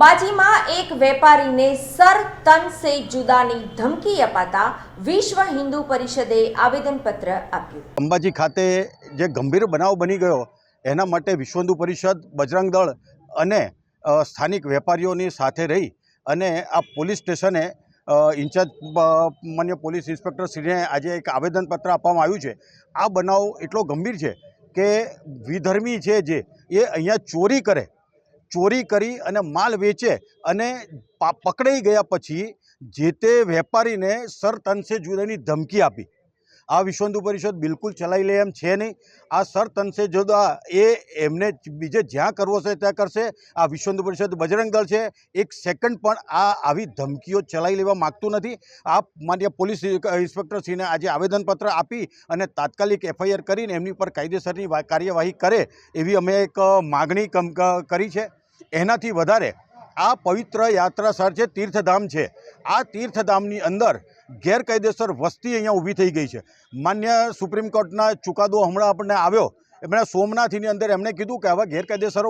અંબાજીમાં એક વેપારીને સર તન સે જુદાની ધમકી અપાતા વિશ્વ હિન્દુ પરિષદે આવેદનપત્ર આપ્યું. અંબાજી ખાતે જે ગંભીર બનાવ બની ગયો, એના માટે વિશ્વ હિન્દુ પરિષદ, બજરંગ દળ અને સ્થાનિક વેપારીઓની સાથે રહી અને આ પોલીસ સ્ટેશને ઇન્ચાર્જ માન્ય પોલીસ ઇન્સ્પેક્ટર શ્રીને આજે એક આવેદનપત્ર આપવામાં આવ્યું છે. આ બનાવ એટલો ગંભીર છે કે વિધર્મી છે જે, એ અહીંયા ચોરી કરે ચોરી કરી અને માલ વેચે અને પકડાઈ ગયા પછી જે તે વેપારીને સર તનસે જુદાની ધમકી આપી. આ વિશ્વ હિન્દુ પરિષદ બિલકુલ ચલાવી લે એમ છે નહીં. આ સર તનસે જુદા, એ એમને બીજે જ્યાં કરવો છે ત્યાં કરશે. આ વિશ્વ હિન્દુ પરિષદ બજરંગ દળ છે. એક સેકન્ડ પણ આ આવી ધમકીઓ ચલાવી લેવા માગતું નથી. આ માન્ય પોલીસ ઇન્સ્પેક્ટરશ્રીને આજે આવેદનપત્ર આપી અને તાત્કાલિક એફઆઈઆર કરીને એમની પર કાયદેસરની કાર્યવાહી કરે એવી અમે એક માગણી કરી છે. એનાથી વધારે આ પવિત્ર યાત્રા સ્થળ છે, તીર્થધામ છે. આ તીર્થધામની અંદર ગેરકાયદેસર વસ્તી અહીંયા ઊભી થઈ ગઈ છે. માન્ય સુપ્રીમ કોર્ટના ચુકાદો હમણાં આપણને આવ્યો એમણે સોમનાથની અંદર એમણે કીધું કે આવા ગેરકાયદેસર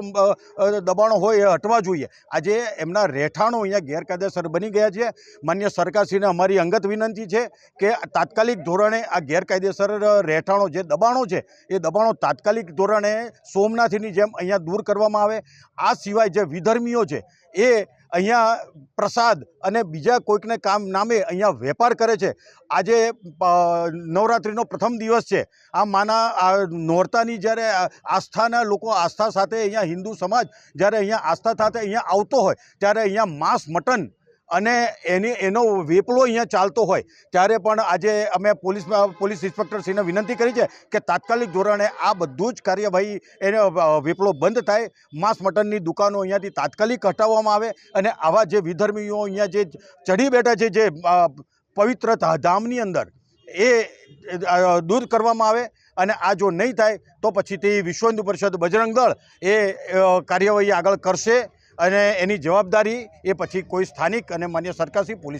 દબાણો હોય એ હટવા જોઈએ. આજે એમના રહેઠાણો અહીંયા ગેરકાયદેસર બની ગયા છે. માન્ય સરકારશ્રીને અમારી અંગત વિનંતી છે કે તાત્કાલિક ધોરણે આ ગેરકાયદેસર રહેઠાણો જે દબાણો છે, એ દબાણો તાત્કાલિક ધોરણે સોમનાથની જેમ અહીંયા દૂર કરવામાં આવે. આ સિવાય જે વિધર્મીઓ છે, એ અહીંયા પ્રસાદ અને બીજા કોઈકને કામ નામે અહીંયા વેપાર કરે છે. આજે નવરાત્રિનો પ્રથમ દિવસ છે. આ માના, આ નોરતાની જ્યારે આસ્થાના લોકો આસ્થા સાથે અહીંયા હિન્દુ સમાજ જ્યારે અહીંયા આસ્થા સાથે અહીંયા આવતો હોય, ત્યારે અહીંયા માંસ મટન અને એની, એનો વેપલો અહીંયા ચાલતો હોય, ત્યારે પણ આજે અમે પોલીસ પોલીસ ઇન્સ્પેક્ટરશ્રીને વિનંતી કરી છે કે તાત્કાલિક ધોરણે આ બધું જ કાર્યવાહી, એને વેપલો બંધ થાય, માંસ મટનની દુકાનો અહીંયાથી તાત્કાલિક હટાવવામાં આવે, અને આવા જે વિધર્મીઓ અહીંયા જે ચઢી બેઠા છે, જે પવિત્ર ધામની અંદર, એ દૂર કરવામાં આવે, અને આ જો નહીં થાય, તો પછી તે વિશ્વ હિન્દુ પરિષદ બજરંગ દળ એ કાર્યવાહી આગળ કરશે અને એની જવાબદારી એ પછી કોઈ સ્થાનિક અને માન્ય સરકારશ્રી પોલીસ